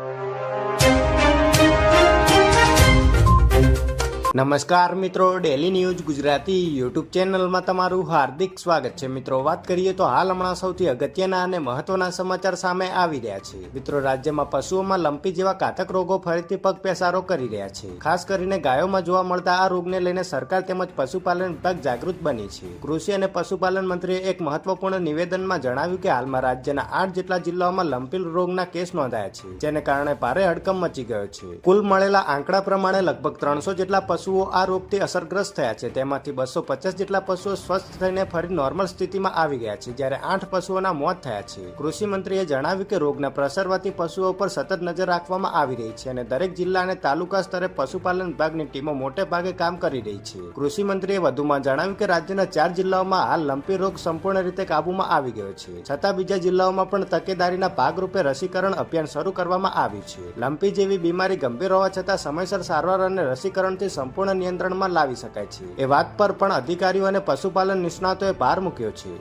you. નમસ્કાર મિત્રો daily news Gujarati YouTube ચેનલમાં તમારું હાર્દિક સ્વાગત છે. મિત્રો, વાત કરીએ તો હાલ હમણાં સૌથી અગત્યના અને મહત્વના સમાચાર સામે આવી રહ્યા છે. મિત્રો, રાજ્યમાં પશુઓમાં લંપી જેવા ઘાતક રોગો ફરીથી પગ પેસારો કરી રહ્યા છે. ખાસ કરીને ગાયોમાં જોવા મળતા આ રોગને લઈને સરકાર તેમજ પશુપાલન વિભાગ જાગૃત બની છે. કૃષિ અને પશુપાલન મંત્રીએ એક મહત્વપૂર્ણ નિવેદનમાં જણાવ્યું કે હાલમાં રાજ્યના આઠ જેટલા જિલ્લાઓમાં લંપી રોગના કેસ નોંધાયા છે, જેને કારણે ભારે હડકંપ મચી ગયો છે. કુલ મળેલા આંકડા પ્રમાણે લગભગ ત્રણસો જેટલા પશુઓ આ રોગથી અસરગ્રસ્ત થયા છે. તેમાંથી બસો પચાસ જેટલા પશુઓ સ્વસ્થ થઈને ફરી નોર્મલ સ્થિતિમાં આવી ગયા છે, જ્યારે આઠ પશુઓના મોત થયા છે. કૃષિ મંત્રીએ જણાવ્યું કે રોગના પ્રસરવાથી પશુઓ પર સતત નજર રાખવામાં આવી રહી છે અને દરેક જિલ્લા અને તાલુકા સ્તરે પશુપાલન વિભાગની ટીમો મોટે ભાગે કામ કરી રહી છે. કૃષિ મંત્રીએ વધુમાં જણાવ્યું કે રાજ્યના ચાર જિલ્લાઓમાં હાલ લંપી રોગ સંપૂર્ણ રીતે કાબૂમાં આવી ગયો છે. છતાં બીજા જિલ્લાઓમાં પણ તકેદારીના ભાગરૂપે રસીકરણ અભિયાન શરૂ કરવામાં આવ્યું છે. લંપી જેવી બીમારી ગંભીર હોવા છતાં સમયસર સારવાર અને રસીકરણથી સંપૂર્ણ નિયંત્રણમાં લાવી શકાય છે. એ વાત પર પણ અધિકારીઓ અને પશુપાલન નિષ્ણાતોએ ભાર મૂક્યો છે.